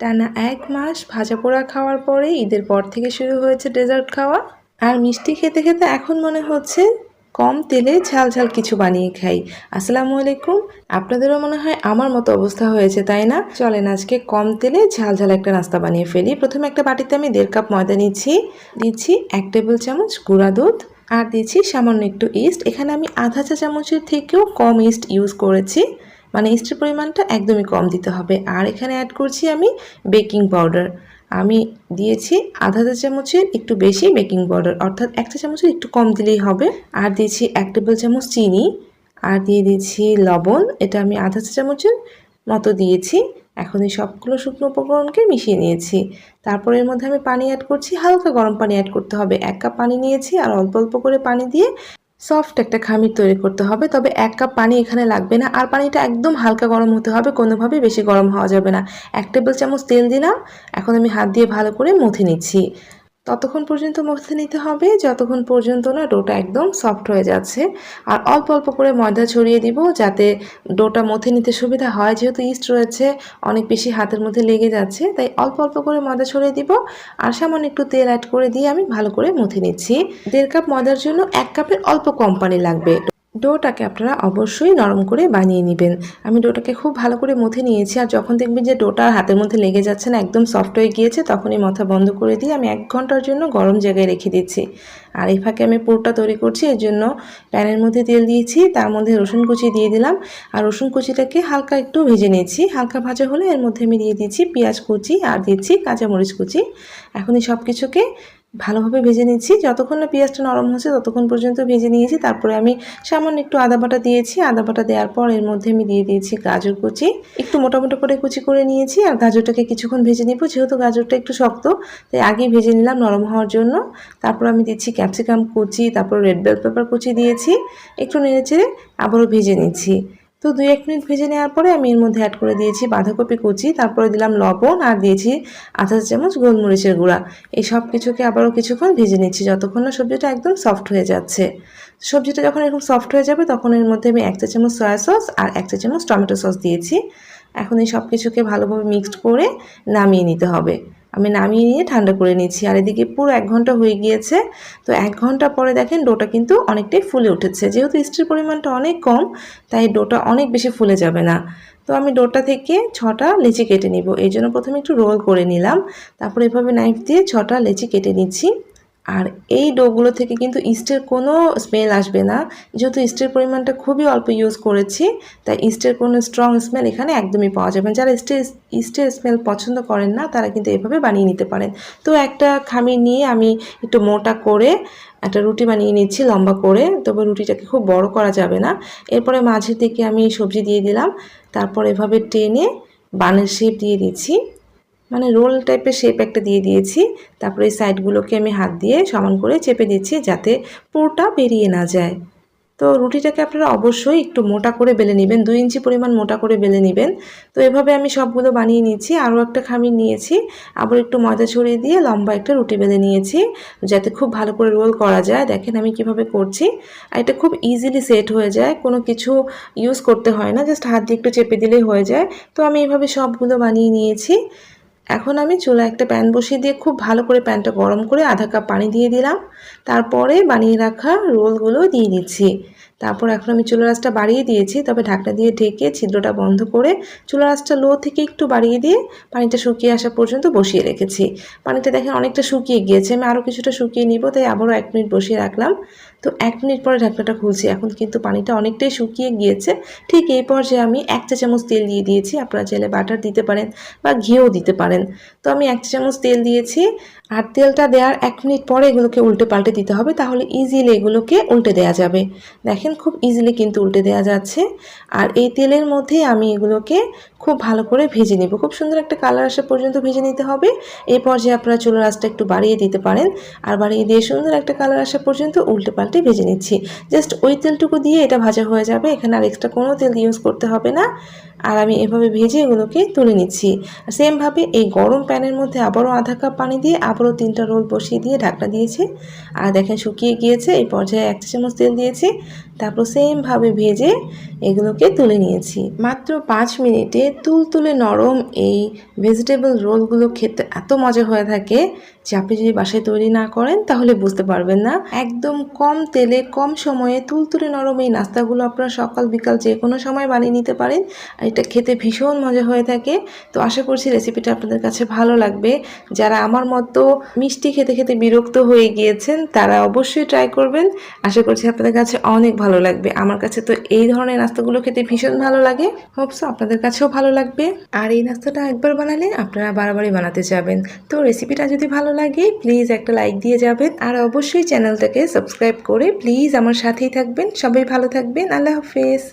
টানা এক মাস ভাজা পোড়া খাওয়ার পরে ঈদের পর থেকে শুরু হয়েছে ডেজার্ট খাওয়া। আর মিষ্টি খেতে খেতে এখন মনে হচ্ছে কম তেলে ঝাল ঝাল কিছু বানিয়ে খাই। আসসালামু আলাইকুম। আপনাদেরও মনে হয় আমার মতো অবস্থা হয়েছে, তাই না? চলেন আজকে কম তেলে ঝাল ঝাল একটা নাস্তা বানিয়ে ফেলি। প্রথমে একটা বাটিতে আমি দেড় কাপ ময়দা নিচ্ছি। দিচ্ছি এক টেবিল চামচ গুঁড়া দুধ। আর দিচ্ছি সামান্য একটু ইস্ট। এখানে আমি আধা চা চামচের থেকেও কম ইস্ট ইউজ করেছি। মানে ইস্টের পরিমাণটা একদমই কম দিতে হবে। আর এখানে অ্যাড করছি আমি বেকিং পাউডার আমি দিয়েছি আধা চা চামচের একটু বেশি বেকিং পাউডার অর্থাৎ এক চা চামচের একটু কম দিলেই হবে। আর দিয়েছি এক টেবিল চামচ চিনি, আর দিয়ে দিয়েছি লবণ। এটা আমি আধা চা চামচের মতো দিয়েছি। এখন এই সবগুলো শুকনো উপকরণকে মিশিয়ে নিয়েছি। তারপর এর মধ্যে আমি পানি অ্যাড করছি, হালকা গরম পানি অ্যাড করতে হবে। এক কাপ পানি নিয়েছি আর অল্প অল্প করে পানি দিয়ে সফট একটা খামির তৈরি করতে হবে, তবে এক কাপ পানি এখানে লাগবে না। আর পানিটা একদম হালকা গরম হতে হবে, কোনোভাবেই বেশি গরম হওয়া যাবে না। এক টেবিল চামচ তেল দিলাম, এখন আমি হাত দিয়ে ভালো করে মুথে নিচ্ছি। ততক্ষণ পর্যন্ত মথে নিতে হবে। যতক্ষণ পর্যন্ত না ডোটা একদম সফট হয়ে যাচ্ছে। আর অল্প অল্প করে ময়দা ছড়িয়ে দিব যাতে ডোটা মথে নিতে সুবিধা হয়। যেহেতু ইস্ট রয়েছে, অনেক বেশি হাতের মধ্যে লেগে যাচ্ছে, তাই অল্প অল্প করে ময়দা ছড়িয়ে দিব। আর সামান্য একটু তেল অ্যাড করে দিয়ে আমি ভালো করে মথে নিচ্ছি। দেড় কাপ ময়দার জন্য এক কাপের অল্প কোম্পানি পানি লাগবে। ডোটাকে আপনারা অবশ্যই নরম করে বানিয়ে নেবেন। আমি ডোটাকে খুব ভালো করে মথে নিয়েছি আর যখন দেখবেন যে ডোটা হাতের মধ্যে লেগে যাচ্ছে না, একদম সফট হয়ে গিয়েছে, তখনই মাথা বন্ধ করে দিয়ে আমি এক ঘণ্টার জন্য গরম জায়গায় রেখে দিচ্ছি। আর এই ফাঁকে আমি পুরটা তৈরি করছি, এর জন্য প্যানের মধ্যে তেল দিয়েছি, তার মধ্যে রসুন কুচি দিয়ে দিলাম। আর রসুন কুচিটাকে হালকা একটু ভেজে নিয়েছি, হালকা ভাজা হলে এর মধ্যে আমি দিয়ে দিচ্ছি পেঁয়াজ কুচি আর দিচ্ছি কাঁচামরিচ কুচি। এখন এই সব কিছুকে ভালোভাবে ভেজে নিচ্ছি। যতক্ষণ না পেঁয়াজটা নরম হচ্ছে ততক্ষণ পর্যন্ত ভেজে নিয়েছি। তারপরে আমি সামান্য একটু আদা বাটা দিয়েছি। আদা বাটা দেওয়ার পর এর মধ্যে আমি দিয়ে দিয়েছি গাজর কুচি। একটু মোটামোটা করে কুচি করে নিয়েছি আর গাজরটাকে কিছুক্ষণ ভেজে নিব। যেহেতু গাজরটা একটু শক্ত, তাই আগেই ভেজে নিলাম নরম হওয়ার জন্য। তারপর আমি দিচ্ছি ক্যাপসিকাম কুচি, তারপর রেড বেল পেপার কুচি দিয়েছি। একটু নেড়ে চেড়ে আবারও ভেজে নিচ্ছি। তো দুই এক মিনিট ভেজে নেওয়ার পরে আমি এর মধ্যে অ্যাড করে দিয়েছি বাঁধাকপি কুচি, তারপরে দিলাম লবণ আর দিয়েছি আধা চামচ গোলমরিচের গুঁড়া। এই সব কিছুকে আবারও কিছুক্ষণ ভেজে নিচ্ছি যতক্ষণ না সবজিটা একদম সফট হয়ে যাচ্ছে। সবজিটা যখন এরকম সফট হয়ে যাবে তখন এর মধ্যে আমি এক চা চামচ সয়া সস আর এক চা চামচ টমেটো সস দিয়েছি। এখন এই সব কিছুকে ভালোভাবে মিক্সড করে নামিয়ে নিতে হবে। আমি নামিয়ে নিয়ে ঠান্ডা করে নিচ্ছি। আর এদিকে পুরো এক ঘণ্টা হয়ে গিয়েছে। তো এক ঘণ্টা পরে দেখেন ডোটা কিন্তু অনেকটাই ফুলে উঠেছে। যেহেতু ইস্টের পরিমাণটা অনেক কম, তাই ডোটা অনেক বেশি ফুলে যাবে না। তো আমি ডোটা থেকে ছটা লেচি কেটে নিব। এই জন্য প্রথমে একটু রোল করে নিলাম। তারপর এভাবে নাইফ দিয়ে ছটা লেচি কেটে নিচ্ছি। আর এই ডোগুলো থেকে কিন্তু ইস্টের কোনো স্মেল আসবে না। যেহেতু ইস্টের পরিমাণটা খুবই অল্প ইউজ করেছি, তাই ইস্টের কোনো স্ট্রং স্মেল এখানে একদমই পাওয়া যাবে না। যারা ইস্টের ইস্টের স্মেল পছন্দ করেন না, তারা কিন্তু এভাবে বানিয়ে নিতে পারেন। তো একটা খামির নিয়ে আমি একটু মোটা করে একটা রুটি বানিয়ে নিচ্ছি, লম্বা করে। তবে রুটিটাকে খুব বড় করা যাবে না। এরপরে মাঝের দিকে আমি সবজি দিয়ে দিলাম। তারপর এভাবে টেনে বানের শেপ দিয়ে দিচ্ছি। মানে রোল টাইপের শেপ একটা দিয়ে দিয়েছি। তারপরে এই সাইডগুলোকে আমি হাত দিয়ে সমান করে চেপে দিচ্ছি যাতে পুরোটা বেরিয়ে না যায়। তো রুটিটাকে আপনারা অবশ্যই একটু মোটা করে বেলে নেবেন, দুই ইঞ্চি পরিমাণ মোটা করে বেলে নেবেন। তো এভাবে আমি সবগুলো বানিয়ে নিয়েছি, আরও একটা খামির নিয়েছি, আবার একটু ময়দা ছড়িয়ে দিয়ে লম্বা একটা রুটি বেলে নিয়েছি, যাতে খুব ভালো করে রোল করা যায়। দেখেন আমি কীভাবে করছি। আর এটা খুব ইজিলি সেট হয়ে যায়, কোনো কিছু ইউজ করতে হয় না জাস্ট হাত দিয়ে একটু চেপে দিলেই হয়ে যায়। তো আমি এভাবে সবগুলো বানিয়ে নিয়েছি। এখন আমি চুলা একটা প্যান বসিয়ে দিয়ে খুব ভালো করে প্যানটা গরম করে আধা কাপ পানি দিয়ে দিলাম। তারপরে বানিয়ে রাখা রোলগুলো দিয়ে দিচ্ছি। তারপর এখন আমি চুলা রাসটা বাড়িয়ে দিয়েছি, তবে ঢাকনা দিয়ে ঢেকে ছিদ্রটা বন্ধ করে চুলা রাসটা লো থেকে একটু বাড়িয়ে দিয়ে পানিটা শুকিয়ে আসা পর্যন্ত বসিয়ে রেখেছি। পানিটা দেখেন অনেকটা শুকিয়ে গিয়েছে, আমি আরও কিছুটা শুকিয়ে নিব, তাই আবারও এক মিনিট বসিয়ে রাখলাম। তো এক মিনিট পরে ঢাকনাটা খুলছি, এখন কিন্তু পানিটা অনেকটাই শুকিয়ে গিয়েছে। ঠিক এই পর্যায়ে আমি এক চা চামচ তেল দিয়ে দিয়েছি, আপনারা চাইলে বাটার দিতে পারেন বা ঘিও দিতে পারেন। তো আমি এক চা চামচ তেল দিয়েছি, আর তেলটা দেওয়ার এক মিনিট পরে এগুলোকে উল্টে পাল্টে দিতে হবে, তাহলে ইজিলি এগুলোকে উল্টে দেওয়া যাবে। দেখেন খুব ইজিলি কিন্তু উল্টে দেওয়া যাচ্ছে। আর এই তেলের মধ্যে আমি এগুলোকে খুব ভালো করে ভেজে নেব। খুব সুন্দর একটা কালার আসা পর্যন্ত ভেজে নিতে হবে। এই পর্যায়ে আপনারা চুলার আঁচটা একটু বাড়িয়ে দিতে পারেন। আর বাড়িয়ে দিয়ে সুন্দর একটা কালার আসা পর্যন্ত উল্টে পাল্টে ভেজে নিচ্ছি। জাস্ট ওই তেলটুকু দিয়ে এটা ভাজা হয়ে যাবে। এখানে আর এক্সট্রা কোনো তেল ইউজ করতে হবে না। আর আমি এভাবে ভেজে এগুলোকে তুলে নিচ্ছি। আর সেমভাবে এই গরম প্যানের মধ্যে আবারও আধা কাপ পানি দিয়ে আবারও তিনটা রোল বসিয়ে দিয়ে ঢাকনা দিয়েছি। আর দেখেন শুকিয়ে গিয়েছে। এই পর্যায়ে এক চামচ তেল দিয়েছি। তারপর সেমভাবে ভেজে এগুলোকে তুলে নিয়েছি। মাত্র পাঁচ মিনিটে তুলতুলে নরম এই ভেজিটেবল রোলগুলো খেতে এত মজা হয়ে থাকে যে আপনি যদি বাসায় তৈরি না করেন তাহলে বুঝতে পারবেন না। একদম কম তেলে, কম সময়ে তুলতুলে নরম এই নাস্তাগুলো আপনারা সকাল, বিকাল যে কোনো সময় বানিয়ে নিতে পারেন। আর এটা খেতে ভীষণ মজা হয়ে থাকে। তো আশা করছি রেসিপিটা আপনাদের কাছে ভালো লাগবে। যারা আমার মতো মিষ্টি খেতে খেতে বিরক্ত হয়ে গিয়েছেন তারা অবশ্যই ট্রাই করবেন। আশা করছি আপনাদের কাছে অনেক ভালো লাগবে। আমার কাছে তো এই ধরনের নাস্তাগুলো খেতে ভীষণ ভালো লাগে। হোপস আপনাদের কাছেও ভালো লাগবে। আর এই নাস্তাটা একবার বানালে আপনারা বারবারই বানাতে যাবেন। তো রেসিপিটা যদি ভালো লাগে প্লিজ একটা লাইক দিয়ে যাবেন। আর অবশ্যই চ্যানেলটাকে সাবস্ক্রাইব করে প্লিজ আমার সাথেই থাকবেন। সবাই ভালো থাকবেন। আল্লাহ হাফেজ।